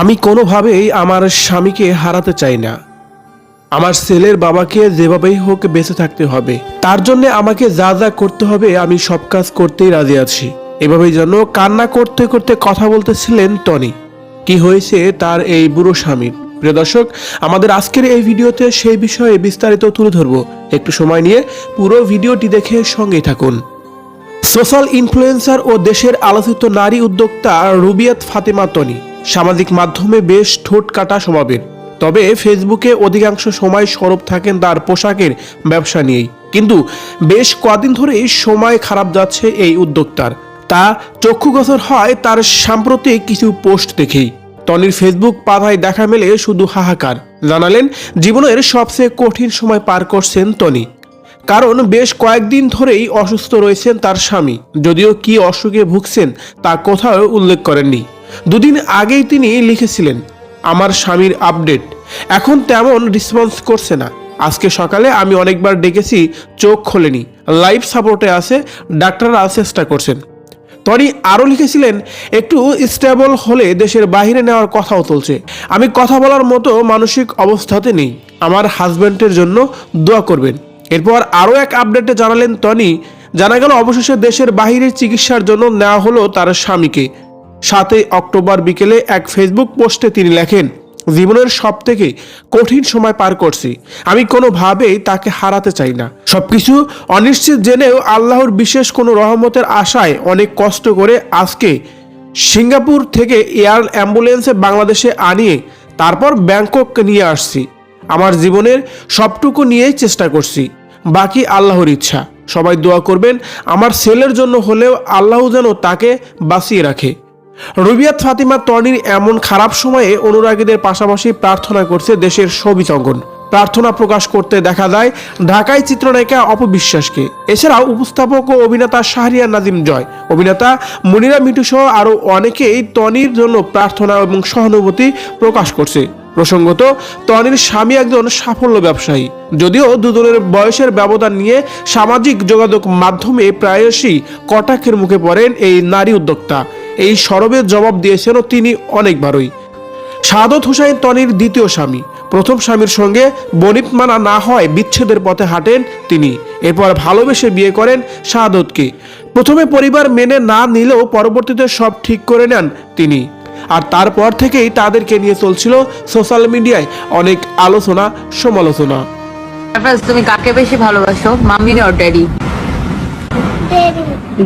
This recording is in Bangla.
আমি কোনোভাবেই আমার স্বামীকে হারাতে চাই না। আমার ছেলের বাবাকে যেভাবেই হোক বেঁচে থাকতে হবে। তার জন্য আমাকে যা যা করতে হবে, আমি সব কাজ করতেই রাজি আছি। এভাবেই যেন কান্না করতে করতে কথা বলতেছিলেন টনি। কি হয়েছে তার এই বুড়ো স্বামীর? প্রিয় দর্শক, আমাদের আজকের এই ভিডিওতে সেই বিষয়ে বিস্তারিত তুলে ধরবো। একটু সময় নিয়ে পুরো ভিডিওটি দেখে সঙ্গেই থাকুন। সোশ্যাল ইনফ্লুয়েন্সার ও দেশের আলোচিত নারী উদ্যোক্তা রুবিয়াত ফাতেমা তনি সামাজিক মাধ্যমে বেশ ঠোঁট কাটা স্বভাবের। তবে ফেসবুকে অধিকাংশ সময় সরব থাকেন তার পোশাকের ব্যবসা নিয়েই। কিন্তু বেশ কদিন ধরেই সময় খারাপ যাচ্ছে এই উদ্যোক্তার। তা চক্ষুগোচর হয় তার সাম্প্রতিক কিছু পোস্ট দেখেই। টনির ফেসবুক পাতায় দেখা মেলে শুধু হাহাকার। জানালেন, জীবনের সবচেয়ে কঠিন সময় পার করছেন টনি। কারণ বেশ কয়েকদিন ধরেই অসুস্থ রয়েছেন তার স্বামী। যদিও কি অসুখে ভুগছেন তা কোথাও উল্লেখ করেননি। দুদিন আগেই তিনি লিখেছিলেন, আমার স্বামীর আপডেট। এখন তেমন রেসপন্স করছে না। আজকে সকালে আমি অনেকবার ডেকেছি, চোখ খোলেনি। লাইফ সাপোর্টে আছে, ডাক্তাররা চেষ্টা করছেন। টনি আরও লিখেছিলেন, একটু স্টেবল হলে দেশের বাইরে নেওয়ার কথাও চলছে আমি কথা বলার মতো মানসিক অবস্থাতে নেই। আমার হাজব্যান্ডের জন্য দোয়া করবেন। এরপর আরও এক আপডেটে জানালেন টনি জানা গেল অবশেষে দেশের বাহিরে চিকিৎসার জন্য নেওয়া হলো তার স্বামীকে। সাতই অক্টোবর বিকেলে এক ফেসবুক পোস্টে তিনি লেখেন, জীবনের সব থেকে কঠিন সময় পার করছি। আমি কোনোভাবেই তাকে হারাতে চাই না। সবকিছু অনিশ্চিত জেনেও আল্লাহর বিশেষ কোনো রহমতের আশায় অনেক কষ্ট করে আজকে সিঙ্গাপুর থেকে এয়ার অ্যাম্বুলেন্সে বাংলাদেশে আনিয়ে তারপর ব্যাংকক নিয়ে আসছি। আমার জীবনের সবটুকু নিয়েই চেষ্টা করছি, বাকি আল্লাহর ইচ্ছা। সবাই দোয়া করবেন, আমার ছেলের জন্য হলেও আল্লাহ যেন তাকে বাঁচিয়ে রাখে। রবিয়াত ফাতিমা টর্নির এমন খারাপ সময়ে অনুরাগীদের পাশাপাশি প্রার্থনা করছে দেশের সবিজ অঙ্গন প্রার্থনা প্রকাশ করতে দেখা যায়, ঢাকায় চিত্রনায়িকা অপবিশ্বাসকে এছাড়াও উপস্থাপক ও অভিনেতা শাহরিয়া নাজিম জয়, অভিনেতা মনিরা মিটু সহ আরও অনেকেই টনির জন্য প্রার্থনা এবং সহানুভূতি প্রকাশ করছে। প্রসঙ্গত টনির স্বামী একজন সাফল্য ব্যবসায়ী। যদিও দুজনের বয়সের ব্যবধান নিয়ে সামাজিক যোগাযোগ মাধ্যমে প্রায়শই কটাক্ষের মুখে পড়েন এই নারী উদ্যোক্তা। এই সরবের জবাব দিয়েছেন তিনি অনেকবারই। সাদত হুসাইন তনির দ্বিতীয় স্বামী। প্রথম স্বামীর সঙ্গে বনিত মানা না হয় বিচ্ছেদের পথে হাঁটেন তিনি। এরপর ভালোবেসে বিয়ে করেন সাদতকে। প্রথমে পরিবার মেনে না নিলেও পরবর্তীতে সব ঠিক করে নেন তিনি। আর তারপর থেকেই তাদেরকে নিয়ে চলছিল সোশ্যাল মিডিয়ায় অনেক আলোচনা সমালোচনা। তুমি কাকে বেশি ভালোবাসো মাম্মি আর ড্যাডি? Daddy.